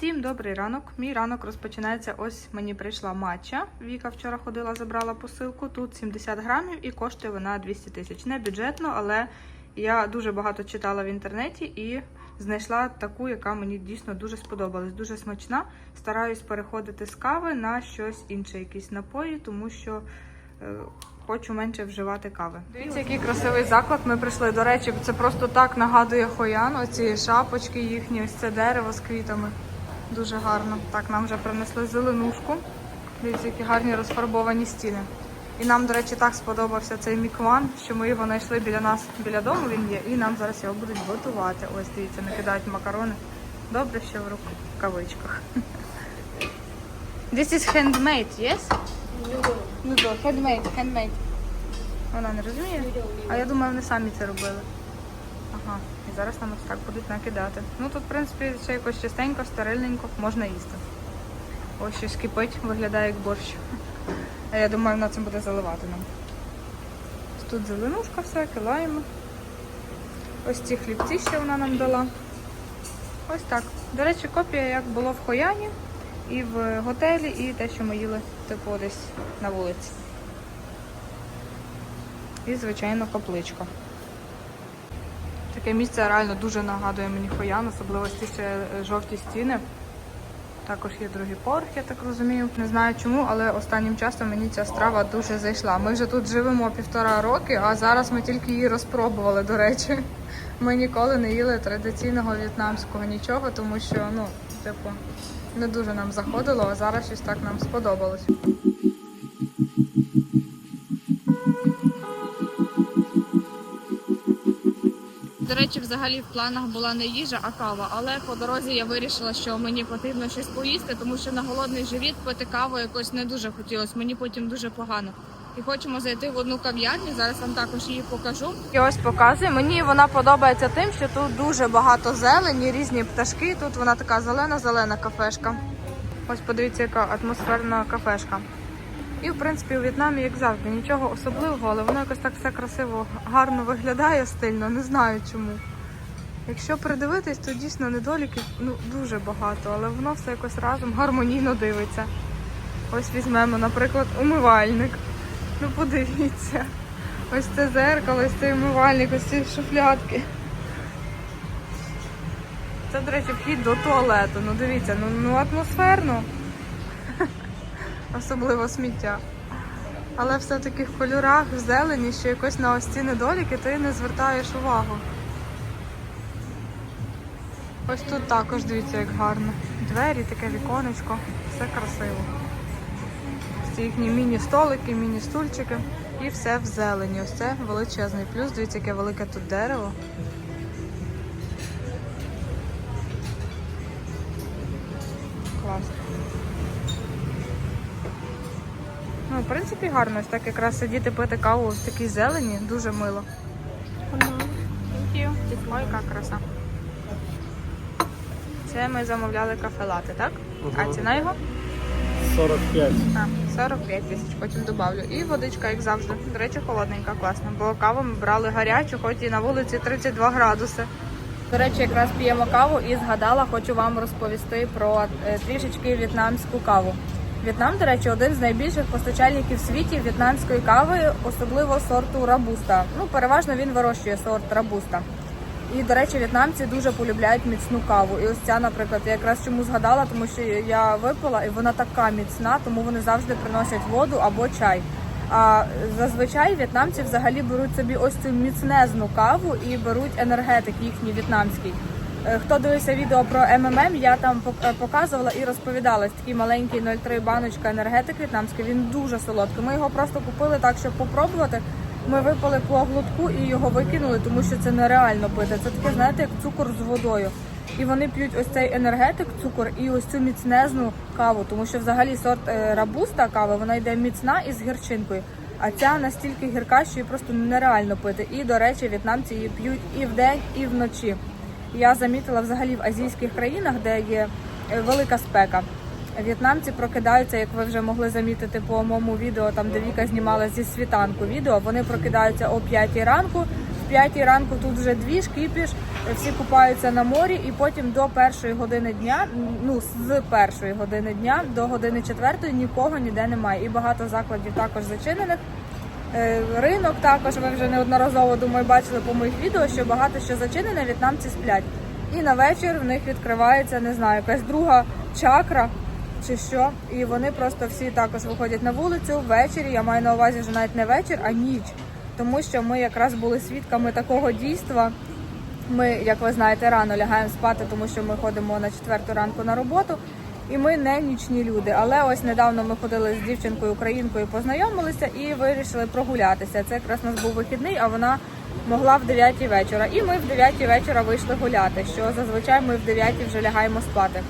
Всім добрий ранок. Мій ранок розпочинається. Ось мені прийшла матча. Віка вчора ходила, забрала посилку. Тут 70 грамів і коштує вона 200 тисяч. Не бюджетно, але я дуже багато читала в інтернеті і знайшла таку, яка мені дійсно дуже сподобалась. Дуже смачна. Стараюсь переходити з кави на щось інше, якісь напої, тому що. е, Хочу менше вживати кави. Дивіться, який красивий заклад. Ми прийшли. До речі, це просто так нагадує Хоян. Оці шапочки їхні, ось це дерево з квітами. Дуже гарно. Так, нам вже принесли зеленушку. Дивіться, які гарні розфарбовані стіни. І нам, до речі, так сподобався цей мікван, що ми його знайшли біля нас, біля дому він є, і нам зараз його будуть готувати. Ось дивіться, накидають макарони. Добре, що в рукавичках. This is handmade, yes? То, handmade, handmade. Вона не розуміє? А я думаю, вони самі це робили. Ага, зараз нам ось так будуть накидати. Ну тут, в принципі, все якось чистенько, стерильненько, можна їсти. Ось щось кипить, виглядає як борщ. А я думаю, вона це буде заливати нам. Тут зеленушка все, килаємо. Ось ці хлібці ще вона нам дала. Ось так. До речі, копія, як було в Хояні, і в готелі, і те, що ми їли типу десь на вулиці. І, звичайно, капличка. Таке місце реально дуже нагадує мені Хоян, особливо ці ще е, жовті стіни. Також є другий поверх, я так розумію. Не знаю чому, але останнім часом мені ця страва дуже зайшла. Ми вже тут живемо півтора роки, а зараз ми тільки її розпробували, до речі. Ми ніколи не їли традиційного в'єтнамського нічого, тому що, ну, типу, не дуже нам заходило, а зараз щось так нам сподобалось. До речі, взагалі в планах була не їжа, а кава. Але по дорозі я вирішила, що мені потрібно щось поїсти, тому що на голодний живіт пити каву якось не дуже хотілося. Мені потім дуже погано. І хочемо зайти в одну кав'ярню. Зараз вам також її покажу. І ось показую. Мені вона подобається тим, що тут дуже багато зелені, різні пташки. Тут вона така зелена-зелена кафешка. Ось подивіться, яка атмосферна кафешка. І в принципі у В'єтнамі, як завжди, нічого особливого, але воно якось так все красиво, гарно виглядає стильно, не знаю чому. Якщо придивитись, то дійсно недоліків ну, дуже багато, але воно все якось разом гармонійно дивиться. Ось візьмемо, наприклад, умивальник. Ну подивіться. Ось це зеркало, ось цей умивальник, ось ці шуфлядки. Це, до речі, вхід до туалету. Ну дивіться, ну, ну атмосферно особливо сміття. Але все-таки в кольорах, в зелені, що якось на ось ці недоліки, ти не звертаєш увагу. Ось тут також дивіться, як гарно. Двері, таке віконечко, все красиво. Ці їхні міні-столики, міні-стульчики і все в зелені. Ось це величезний плюс. Дивіться, яке велике тут дерево. Принципі, гарно. Ось так якраз сидіти пити каву в такій зелені, дуже мило. Ой, яка краса. Це ми замовляли кафе лати, так? А ціна його? 45. А, 45 тисяч, потім добавлю. І водичка, як завжди. До речі, холодненька, класна. Бо каву ми брали гарячу, хоч і на вулиці 32 градуси. До речі, якраз п'ємо каву і згадала, хочу вам розповісти про е, трішечки в'єтнамську каву. В'єтнам, до речі, один з найбільших постачальників в світі в'єтнамської кави, особливо сорту рабуста. Ну, переважно він вирощує сорт рабуста. І, до речі, в'єтнамці дуже полюбляють міцну каву. І ось ця, наприклад, я якраз чому згадала, тому що я випила, і вона така міцна, тому вони завжди приносять воду або чай. А зазвичай в'єтнамці взагалі беруть собі ось цю міцнезну каву і беруть енергетик їхній в'єтнамський. Е, Хто дивився відео про МММ, я там е, показувала і розповідала. Такий маленький 0,3 баночка енергетик в'єтнамський. Він дуже солодкий. Ми його просто купили так, щоб попробувати. Ми випили по глотку і його викинули, тому що це нереально пити. Це таке, знаєте, як цукор з водою. І вони п'ють ось цей енергетик, цукор і ось цю міцнезну каву, тому що взагалі сорт е, рабуста кави вона йде міцна і з гірчинкою. А ця настільки гірка, що її просто нереально пити. І, до речі, в'єтнамці її п'ють і вдень, і вночі. Я замітила взагалі в азійських країнах, де є е, велика спека. В'єтнамці прокидаються, як ви вже могли замітити по моєму відео, там де Віка знімала зі світанку відео. Вони прокидаються о 5 ранку, в 5 ранку тут вже дві шкіпіш, всі купаються на морі, і потім до першої години дня, ну з першої години дня до години четвертої нікого ніде немає. І багато закладів також зачинених. Е, Ринок також ви вже неодноразово думаю бачили по моїх відео, що багато що зачинене, в'єтнамці сплять. І на вечір в них відкривається, не знаю, якась друга чакра чи що. І вони просто всі також виходять на вулицю ввечері. Я маю на увазі вже навіть не вечір, а ніч. Тому що ми якраз були свідками такого дійства. Ми, як ви знаєте, рано лягаємо спати, тому що ми ходимо на четверту ранку на роботу. І ми не нічні люди. Але ось недавно ми ходили з дівчинкою українкою, познайомилися і вирішили прогулятися. Це якраз у нас був вихідний, а вона могла в 9 вечора. І ми в 9 вечора вийшли гуляти. Що зазвичай ми в 9 вже лягаємо спати.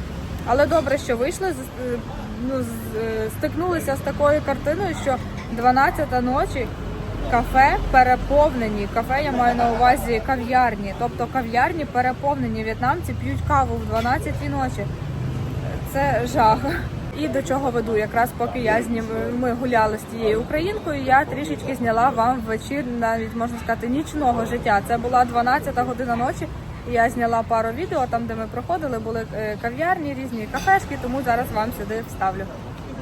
Але добре, що вийшли, ну, е, стикнулися з такою картиною, що 12 ночі кафе переповнені. Кафе я маю на увазі кав'ярні. Тобто кав'ярні переповнені. В'єтнамці п'ють каву в 12 ночі. Це жах. І до чого веду, якраз поки я знім, ми гуляли з тією українкою, я трішечки зняла вам вечір, навіть можна сказати, нічного життя. Це була 12 година ночі. І я зняла пару відео там, де ми проходили, були е, кав'ярні, різні кафешки, тому зараз вам сюди вставлю.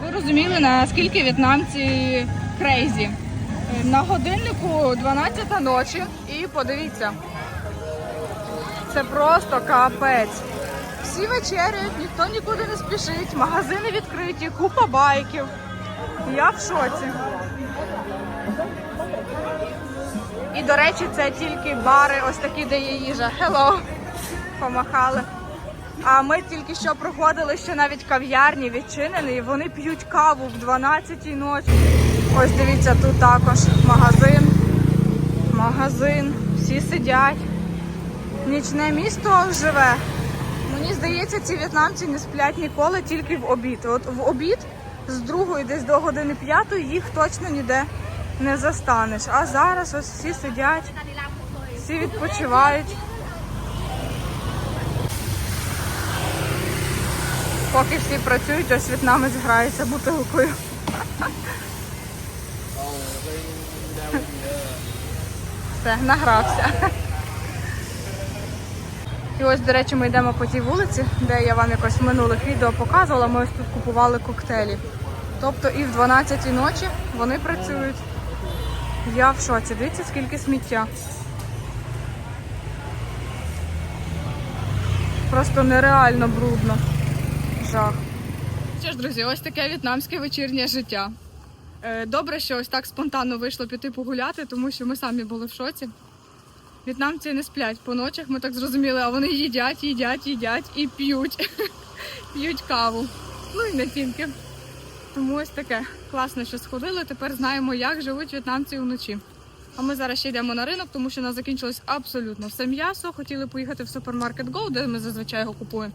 Ви розуміли, наскільки в'єтнамці крейзі. На годиннику 12 ночі, і подивіться, це просто капець. Всі вечеряють, ніхто нікуди не спішить, магазини відкриті, купа байків. Я в шоці. І, до речі, це тільки бари, ось такі, де є їжа. Hello! Помахали. А ми тільки що проходили, що навіть кав'ярні відчинені, і вони п'ють каву в 12 ночі. Ось дивіться, тут також магазин. Магазин. Всі сидять. Нічне місто живе. Мені здається, ці в'єтнамці не сплять ніколи, тільки в обід. От в обід з другої десь до години п'ятої їх точно ніде не застанеш. А зараз ось всі сидять, всі відпочивають. Поки всі працюють, ось в'єтнамець грається бутилкою. Все, награвся. І ось, до речі, ми йдемо по тій вулиці, де я вам якось в минулих відео показувала. Ми ось тут купували коктейлі. Тобто і в 12 ночі вони працюють. Я в шоці. Дивіться, скільки сміття. Просто нереально брудно. Жах. Що ж, друзі, ось таке в'єтнамське вечірнє життя. Е, Добре, що ось так спонтанно вийшло піти погуляти, тому що ми самі були в шоці. В'єтнамці не сплять по ночах, ми так зрозуміли, а вони їдять, їдять, їдять і п'ють. п'ють каву. Ну і не тільки. Тому ось таке. Класно, що сходили. Тепер знаємо, як живуть в'єтнамці вночі. А ми зараз ще йдемо на ринок, тому що у нас закінчилось абсолютно все м'ясо. Хотіли поїхати в супермаркет Go, де ми зазвичай його купуємо.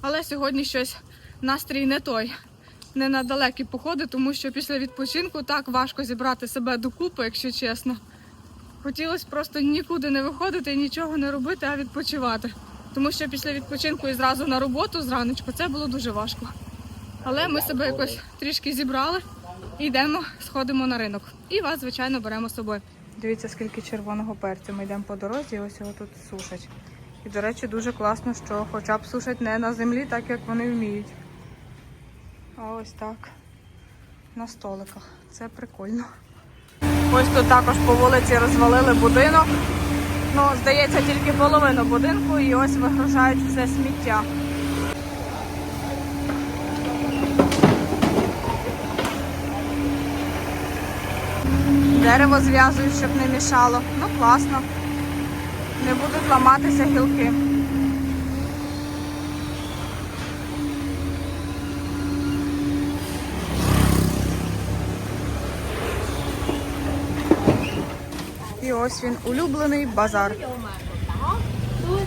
Але сьогодні щось настрій не той. Не на далекі походи, тому що після відпочинку так важко зібрати себе докупи, якщо чесно. Хотілося просто нікуди не виходити нічого не робити, а відпочивати. Тому що після відпочинку і зразу на роботу зраночку це було дуже важко. Але ми себе якось трішки зібрали і йдемо, сходимо на ринок. І вас, звичайно, беремо з собою. Дивіться, скільки червоного перцю. Ми йдемо по дорозі, і ось його тут сушать. І, до речі, дуже класно, що хоча б сушать не на землі, так як вони вміють. А ось так. На столиках. Це прикольно. Ось тут також по вулиці розвалили будинок. Ну, здається, тільки половину будинку і ось вигружають все сміття. Дерево зв'язують, щоб не мішало. Ну, класно. Не будуть ламатися гілки. І ось він улюблений базар.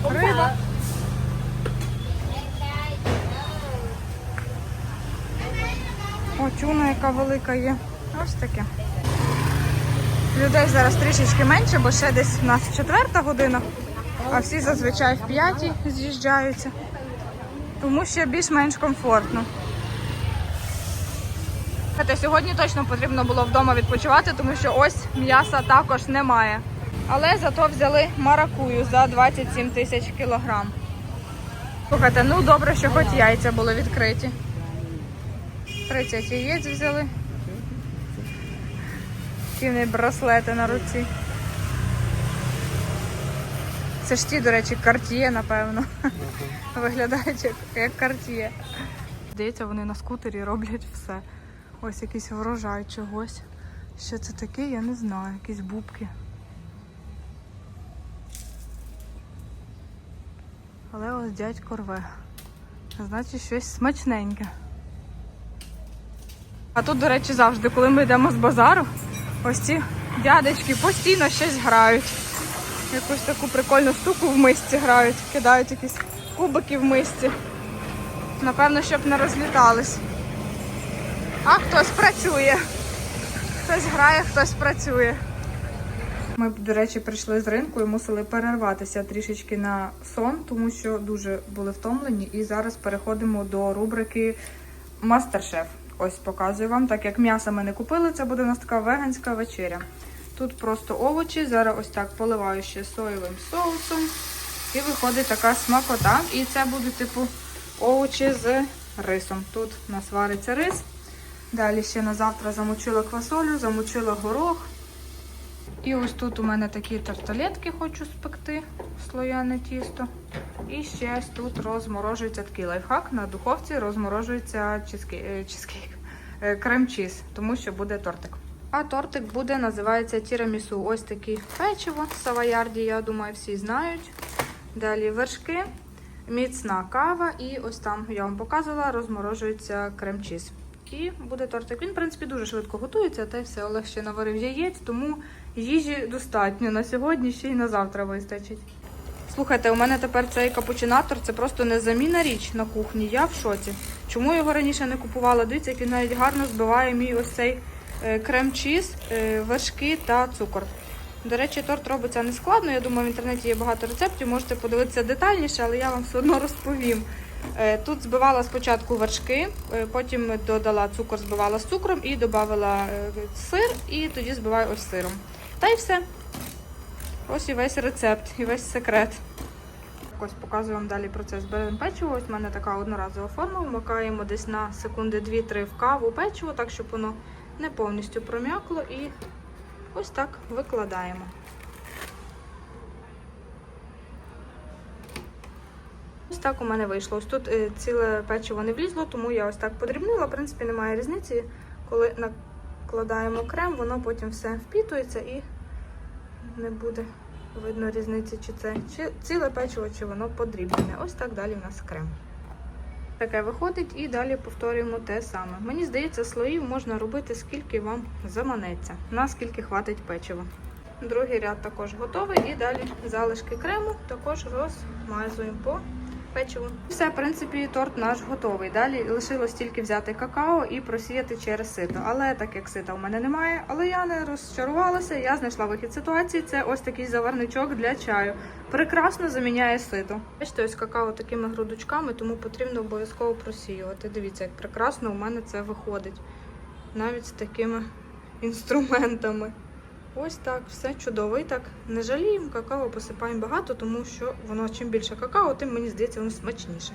Риба. О, тюна, яка велика є. Ось таке. Людей зараз трішечки менше, бо ще десь у нас четверта година, а всі зазвичай в п'ятій з'їжджаються. Тому ще більш-менш комфортно. Сьогодні точно потрібно було вдома відпочивати, тому що ось м'яса також немає. Але зато взяли маракую за 27 тисяч кілограм. Слухайте, ну добре, що хоч яйця були відкриті. 30 яєць взяли. Ті в браслети на руці. Це ж ті, до речі, картіє, напевно. Виглядають як картіє. Здається, вони на скутері роблять все. Ось якийсь врожай чогось. Що це таке, я не знаю. Якісь бубки. Але ось дядько рве. Значить, щось смачненьке. А тут, до речі, завжди, коли ми йдемо з базару, ось ці дядечки постійно щось грають. Якусь таку прикольну штуку в мисці грають, кидають якісь кубики в мисці. Напевно, щоб не розлітались. А хтось працює. Хтось грає, хтось працює. Ми, до речі, прийшли з ринку і мусили перерватися трішечки на сон, тому що дуже були втомлені. І зараз переходимо до рубрики Мастер-шеф. Ось показую вам, так як м'яса ми не купили, це буде у нас така веганська вечеря. Тут просто овочі, зараз ось так поливаю ще соєвим соусом. І виходить така смакота. І це будуть типу овочі з рисом. Тут у нас вариться рис. Далі ще на завтра замочила квасолю, замочила горох. І ось тут у мене такі тарталетки хочу спекти, слояне тісто. І ще ось тут розморожується такий лайфхак. На духовці розморожується чизкейк, е, чизкейк, е, крем-чіз, тому що буде тортик. А тортик буде, називається тірамісу. Ось такі печиво савоярді, я думаю, всі знають. Далі вершки, міцна кава, і ось там я вам показувала, розморожується крем-чіз. І буде тортик. Він, в принципі, дуже швидко готується, та й все. Олег ще наварив яєць, тому їжі достатньо на сьогодні, ще й на завтра вистачить. Слухайте, у мене тепер цей капучинатор це просто незамінна річ на кухні. Я в шоці. Чому його раніше не купувала? Дивіться, як він навіть гарно збиває мій ось цей е, крем-чіз, е, вершки та цукор. До речі, торт робиться не складно. Я думаю, в інтернеті є багато рецептів, можете подивитися детальніше, але я вам все одно розповім. Е, Тут збивала спочатку вершки, е, потім додала цукор, збивала з цукром і додала е, сир, і тоді збиваю ось сиром. Та й все. Ось і весь рецепт, і весь секрет. Ось показую вам далі процес. Беремо печиво. Ось в мене така одноразова форма. Вмикаємо десь на секунди 2-3 в каву печиво, так щоб воно не повністю пром'якло. І ось так викладаємо. Ось так у мене вийшло. Ось тут е, ціле печиво не влізло, тому я ось так подрібнила. В принципі, немає різниці. Коли накладаємо крем, воно потім все впітується і не буде видно різниці, чи це чи ціле печиво, чи воно подрібне. Ось так далі в нас крем. Таке виходить і далі повторюємо те саме. Мені здається, слоїв можна робити скільки вам заманеться, наскільки хватить печива. Другий ряд також готовий. І далі залишки крему також розмазуємо по печиву. Все, в принципі, торт наш готовий. Далі лишилось тільки взяти какао і просіяти через сито. Але так як сита у мене немає, але я не розчарувалася, я знайшла вихід ситуації. Це ось такий заварничок для чаю. Прекрасно заміняє сито. Бачите, ось какао такими грудочками, тому потрібно обов'язково просіювати. Дивіться, як прекрасно у мене це виходить. Навіть з такими інструментами. Ось так, все чудово. І так не жаліємо, какао посипаємо багато, тому що воно чим більше какао, тим мені здається, воно смачніше.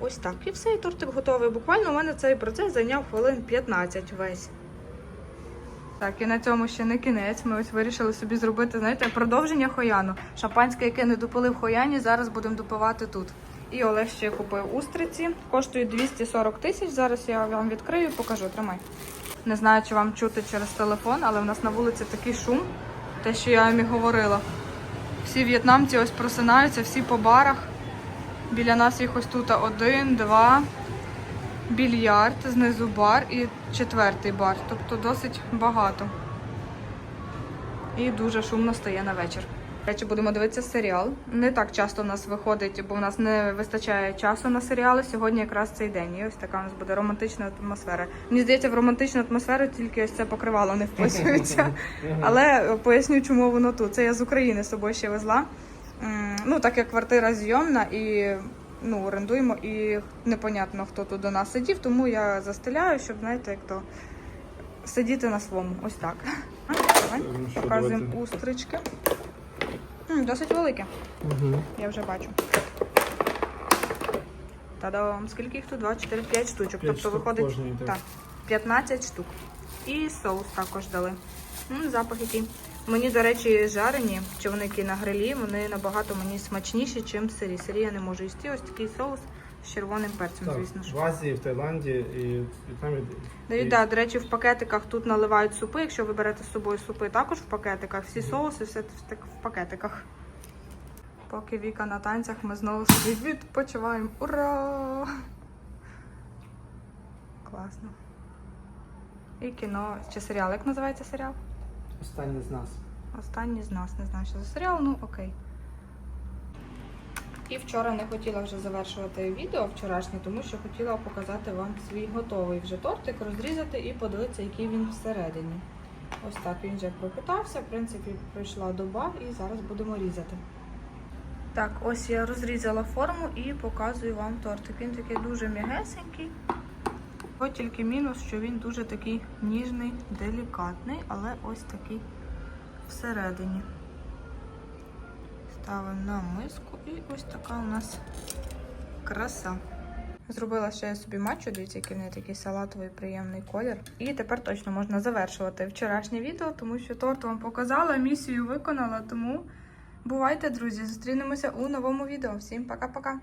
Ось так. І все, і тортик готовий. Буквально у мене цей процес зайняв хвилин 15 весь. Так, і на цьому ще не кінець. Ми ось вирішили собі зробити, знаєте, продовження хояну. Шампанське, яке не допили в хояні, зараз будемо допивати тут. І Олег ще купив устриці. Коштують 240 тисяч. Зараз я вам відкрию і покажу. Тримай. Не знаю, чи вам чути через телефон, але в нас на вулиці такий шум, те, що я їм і говорила. Всі в'єтнамці ось просинаються, всі по барах. Біля нас їх ось тут один, два, більярд, знизу бар і четвертий бар. Тобто досить багато. І дуже шумно стає на вечір. Речі, будемо дивитися серіал. Не так часто в нас виходить, бо в нас не вистачає часу на серіали. Сьогодні якраз цей день. І ось така у нас буде романтична атмосфера. Мені здається, в романтичну атмосферу тільки ось це покривало не вписується. Але поясню, чому воно тут. Це я з України з собою ще везла. Ну, так як квартира зйомна і ну, орендуємо, і непонятно, хто тут до нас сидів, тому я застеляю, щоб, знаєте, як то сидіти на своєму. Ось так. Показуємо устрички. М, досить велике. Угу. Я вже бачу. Та-дам! Скільки їх тут? 2, 4, 5 штучок. П'ять тобто штук виходить кожній, так. так, 15 штук. І соус також дали. М, запах який. Мені, до речі, жарені човники на грилі, вони набагато мені смачніші, ніж сирі. Сирі я не можу їсти. Ось такий соус з червоним перцем, Так, звісно ж. в Азії, в Таїланді і в В'єтнамі. Дають, і- да, до речі, в пакетиках тут наливають супи. Якщо ви берете з собою супи, також в пакетиках. Всі соуси, все в так- в пакетиках. Поки Віка на танцях, ми знову собі відпочиваємо. Ура! Класно. І кіно чи серіал. Як називається серіал? Останній з нас. Останній з нас. Не знаю, що за серіал, ну окей. І вчора не хотіла вже завершувати відео вчорашнє, тому що хотіла показати вам свій готовий вже тортик, розрізати і подивитися, який він всередині. Ось так він вже пропитався. В принципі, пройшла доба і зараз будемо різати. Так, ось я розрізала форму і показую вам тортик. Він такий дуже м'ягесенький. От тільки мінус, що він дуже такий ніжний, делікатний, але ось такий всередині. Ставимо на миску і ось така у нас краса. Зробила ще я собі матчу, дивіться, який в неї такий салатовий приємний колір. І тепер точно можна завершувати вчорашнє відео, тому що торт вам показала, місію виконала. Тому бувайте, друзі, зустрінемося у новому відео. Всім пока-пока!